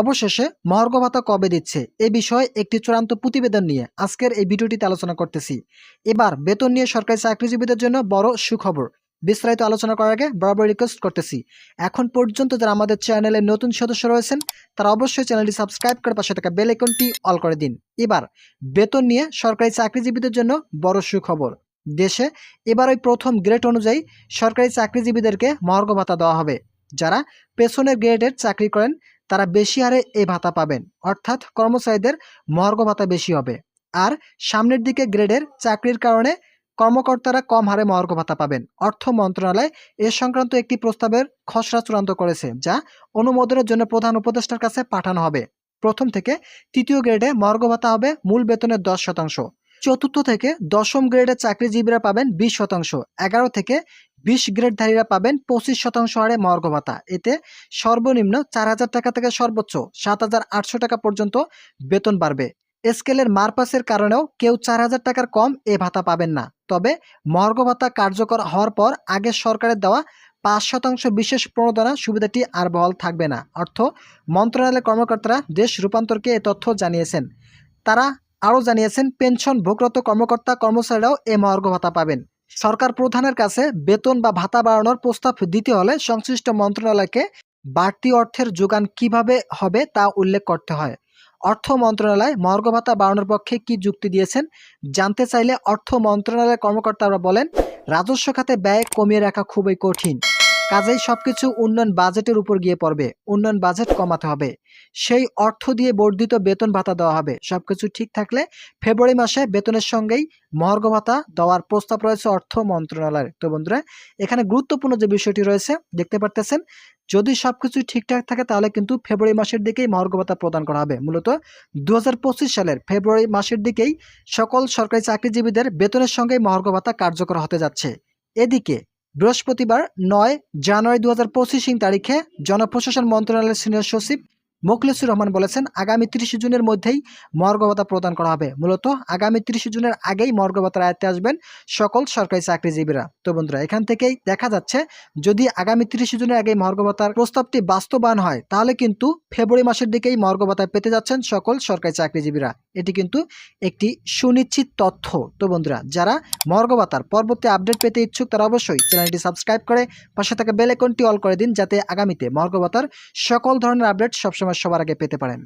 অবশেষে মহার্ঘ ভাতা কবে দিচ্ছে? এ বিষয়ে একটি চূড়ান্ত প্রতিবেদন নিয়ে আজকের এই ভিডিওটিতে আলোচনা করতেছি। এবার বেতন নিয়ে সরকারি চাকরিজীবীদের জন্য বড় সুখবর। বিস্তারিত আলোচনা করার আগে বরাবর রিকোয়েস্ট করতেছি। এখন পর্যন্ত যারা আমাদের চ্যানেলে নতুন সদস্য রয়েছেন, তারা অবশ্যই চ্যানেলটি সাবস্ক্রাইব করে পাশে থাকা বেল আইকনটি অল করে দিন। এবার বেতন নিয়ে সরকারি চাকরিজীবীদের জন্য বড় সুখবর। দেশে এবার ওই প্রথম গ্রেড অনুযায়ী সরকারি চাকরিজীবীদেরকে মহার্ঘ ভাতা দেওয়া হবে। যারা পেছনের গ্রেডের চাকরি করেন তারা বেশি হারে এই ভাতা পাবেন। অর্থাৎ কর্মচারীদের মহার্ঘ ভাতা বেশি হবে। আর সামনের দিকে গ্রেডের চাকরির কারণে কর্মকর্তারা কম হারে মহার্ঘ ভাতা পাবেন। অর্থ মন্ত্রণালয় এ সংক্রান্ত একটি প্রস্তাবের খসড়া চূড়ান্ত করেছে, যা অনুমোদনের জন্য প্রধান উপদেষ্টার কাছে পাঠানো হবে। প্রথম থেকে তৃতীয় গ্রেডে মহার্ঘ ভাতা হবে মূল বেতনের দশ শতাংশ। চতুর্থ থেকে দশম গ্রেডের চাকরিজীবীরা পাবেন বিশ শতাংশ। এগারো থেকে বিশ গ্রেডধারীরা পাবেন পঁচিশ শতাংশ হারে মহার্ঘ ভাতা। এতে সর্বনিম্ন চার হাজার টাকা থেকে সর্বোচ্চ সাত হাজার আটশো টাকা পর্যন্ত বেতন বাড়বে। স্কেলের মারপাসের কারণেও কেউ চার হাজার টাকার কম এ ভাতা পাবেন না। তবে মহার্ঘ ভাতা কার্যকর হওয়ার পর আগে সরকারের দেওয়া পাঁচ শতাংশ বিশেষ প্রণোদনা সুবিধাটি আর বহাল থাকবে না। অর্থ মন্ত্রণালয়ের কর্মকর্তারা দেশ রূপান্তরকে এ তথ্য জানিয়েছেন। তারা আরও জানিয়েছেন, পেনশন ভোগরত কর্মকর্তা কর্মচারীরাও এ মহার্ঘ ভাতা পাবেন। সরকার প্রধানের কাছে বেতন বা ভাতা বাড়ানোর প্রস্তাব দিতে হলে সংশ্লিষ্ট মন্ত্রণালয়কে বাড়তি অর্থের যোগান কীভাবে হবে তা উল্লেখ করতে হয়। অর্থ মন্ত্রণালয় মহার্ঘ ভাতা বাড়ানোর পক্ষে কি যুক্তি দিয়েছেন জানতে চাইলে অর্থ মন্ত্রণালয়ের কর্মকর্তারা বলেন, রাজস্ব খাতে ব্যয় কমিয়ে রাখা খুবই কঠিন। কাজেই সবকিছু উন্নয়ন বাজেটের উপর গিয়ে পড়বে। উন্নয়ন বাজেট কমাতে হবে। সেই অর্থ দিয়ে বর্ধিত বেতন ভাতা দেওয়া হবে। সবকিছু ঠিক থাকলে ফেব্রুয়ারি মাসে বেতনের সঙ্গেই মহার্ঘ ভাতা দেওয়ার প্রস্তাব রয়েছে অর্থ মন্ত্রণালয়ের। তো বন্ধুরা, এখানে গুরুত্বপূর্ণ যে বিষয়টি রয়েছে, দেখতে পারতেছেন, যদি সবকিছু ঠিকঠাক থাকে তাহলে কিন্তু ফেব্রুয়ারি মাসের দিকেই মহার্ঘ ভাতা প্রদান করা হবে। মূলত দু হাজার পঁচিশ সালের ফেব্রুয়ারি মাসের দিকেই সকল সরকারি চাকরিজীবীদের বেতনের সঙ্গেই মহার্ঘ ভাতা কার্যকর হতে যাচ্ছে। এদিকে বৃহস্পতিবার নয় জানুয়ারি দু হাজার পঁচিশ তারিখে জনপ্রশাসন মন্ত্রণালয়ের সিনিয়র সচিব মোখলেসুর রহমান বলেছেন, আগামী তিরিশে জুনের মধ্যেই মর্গ ভাতা প্রদান করা হবে। মূলত আগামী তিরিশে জুনের আগেই মর্গ ভাতার আয়ত্তে আসবেন সকল সরকারি চাকরিজীবীরা। তো বন্ধুরা, এখান থেকেই দেখা যাচ্ছে, যদি আগামী তিরিশে জুনের আগেই মর্গ ভাতার প্রস্তাবটি বাস্তবায়ন হয়, তাহলে কিন্তু ফেব্রুয়ারি মাসের দিকেই মর্গ ভাতা পেতে যাচ্ছেন সকল সরকারি চাকরিজীবীরা। এটি কিন্তু একটি সুনিশ্চিত তথ্য। তো বন্ধুরা, যারা মর্গ ভাতার পরবর্তী আপডেট পেতে ইচ্ছুক, তারা অবশ্যই চ্যানেলটি সাবস্ক্রাইব করে পাশে থাকা বেল অল করে দিন, যাতে আগামীতে মর্গ ভাতার সকল ধরনের আপডেট সবসময় সবার আগে পেতে পারেন।